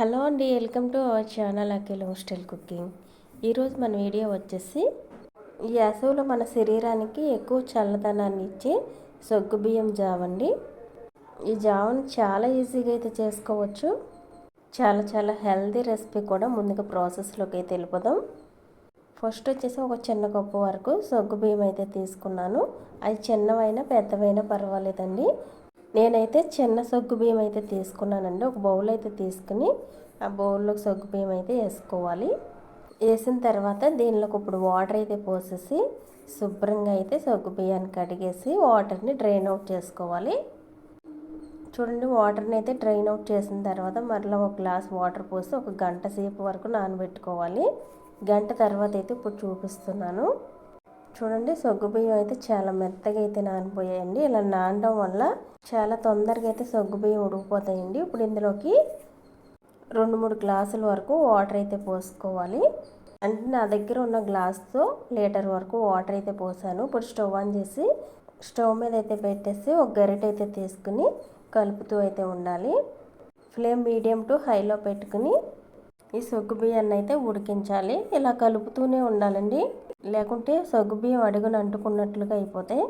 Hello అండి welcome to our channel Akhil hostel cooking. ఈరోజు మన వీడియో వచ్చేసి ఈ వేసవిలో మన శరీరానికి ఎక్కువ చల్లదనాన్ని ఇచ్చే సొగ్గు బియ్యం జావ అండి ఈ జావను చాలా ఈజీగా అయితే చేసుకోవచ్చు. చాలా చాలా హెల్తీ రెసిపీ కూడా ముందుగా ప్రాసెస్లోకి అయితే వెళ్ళిపోదాం. ఫస్ట్ వచ్చేసి ఒక చిన్న కప్పు వరకు సొగ్గు బియ్యం అయితే తీసుకున్నాను. అది చిన్నవైనా పెద్దవైనా పర్వాలేదండి. నేనైతే చిన్న సొగ్గు బియ్యం అయితే తీసుకున్నానండి. ఒక బౌల్ అయితే తీసుకుని ఆ బౌల్లో సొగ్గు బియ్యం అయితే వేసుకోవాలి. వేసిన తర్వాత దీనిలోకి ఇప్పుడు వాటర్ అయితే పోసేసి శుభ్రంగా అయితే సొగ్గు బియ్యాన్ని కడిగేసి వాటర్ని డ్రైన్ అవుట్ చేసుకోవాలి. చూడండి వాటర్ని అయితే డ్రైన్ అవుట్ చేసిన తర్వాత మరలా ఒక గ్లాస్ వాటర్ పోసి ఒక గంట సేపు వరకు నానబెట్టుకోవాలి. గంట తర్వాత అయితే ఇప్పుడు చూపిస్తున్నాను. చూడండి సొగ్గు బియ్యం అయితే చాలా మెత్తగా అయితే నానిపోయాయండి. ఇలా నానడం వల్ల చాలా తొందరగా అయితే సొగ్గు బియ్యం ఉడికిపోతాయండి. ఇప్పుడు ఇందులోకి రెండు మూడు గ్లాసుల వరకు వాటర్ అయితే పోసుకోవాలి. అంటే నా దగ్గర ఉన్న గ్లాస్తో లీటర్ వరకు వాటర్ అయితే పోసాను. ఇప్పుడు స్టవ్ ఆన్ చేసి స్టవ్ మీద అయితే పెట్టేసి ఒక గరిట అయితే తీసుకుని కలుపుతూ అయితే ఉండాలి. ఫ్లేమ్ మీడియం టు హైలో పెట్టుకుని ఈ సొగ్గు బియ్యాన్ని అయితే ఉడికించాలి. ఇలా కలుపుతూనే ఉండాలండి. లేకుంటే సొగ్గు బియ్యం అడుగున అంటుకున్నట్లుగా అయిపోతాయి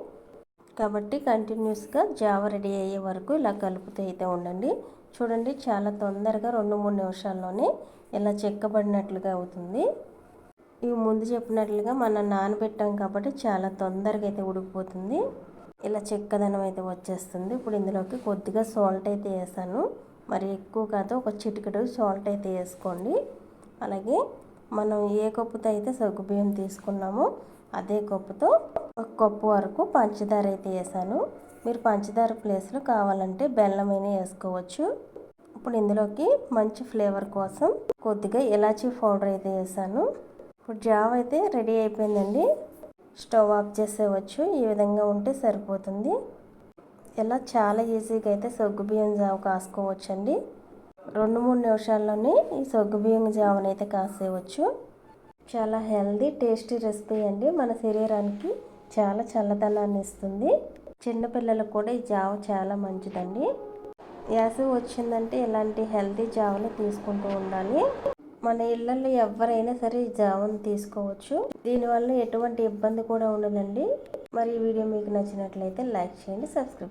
కాబట్టి కంటిన్యూస్గా జావ రెడీ అయ్యే వరకు ఇలా కలుపుతూ అయితే ఉండండి. చూడండి చాలా తొందరగా రెండు మూడు నిమిషాల్లోనే ఇలా చెక్కబడినట్లుగా అవుతుంది. ఇవి ముందు చెప్పినట్లుగా మనం నానబెట్టాం కాబట్టి చాలా తొందరగా అయితే ఉడికిపోతుంది. ఇలా చెక్కదనం అయితే వచ్చేస్తుంది. ఇప్పుడు ఇందులోకి కొద్దిగా సాల్ట్ అయితే వేసాను. మరి ఎక్కువ కాదు ఒక చిటికెడు సాల్ట్ అయితే వేసుకోండి. అలాగే మనం ఏ కప్పుతో అయితే సగ్గుబియ్యం తీసుకున్నామో అదే కప్పుతో ఒక కప్పు వరకు పంచదార అయితే వేసాను. మీరు పంచదార ప్లేస్లో కావాలంటే బెల్లమైనా వేసుకోవచ్చు. ఇప్పుడు ఇందులోకి మంచి ఫ్లేవర్ కోసం కొద్దిగా ఇలాచీ పౌడర్ అయితే వేసాను. ఇప్పుడు జావ్ అయితే రెడీ అయిపోయిందండి. స్టవ్ ఆఫ్ చేసేవచ్చు ఈ విధంగా ఉంటే సరిపోతుంది. ఇలా చాలా ఈజీగా అయితే సగ్గుబియ్యం జావ కాసుకోవచ్చండి. రెండు మూడు నిమిషాల్లోనే ఈ సగ్గుబియ్యం జావని అయితే కాసేయవచ్చు చాలా హెల్దీ టేస్టీ రెసిపీ అండి. మన శరీరానికి చాలా చల్లదనాన్ని ఇస్తుంది. చిన్నపిల్లలకు కూడా ఈ జావ చాలా మంచిదండి. యాసవి వచ్చిందంటే ఇలాంటి హెల్దీ జావలు తీసుకుంటూ ఉండాలి. మన ఇళ్ళల్లో ఎవరైనా సరే ఈ జావను తీసుకోవచ్చు. దీనివల్ల ఎటువంటి ఇబ్బంది కూడా ఉండదండి. మరి ఈ వీడియో మీకు నచ్చినట్లయితే లైక్ చేయండి సబ్స్క్రైబ్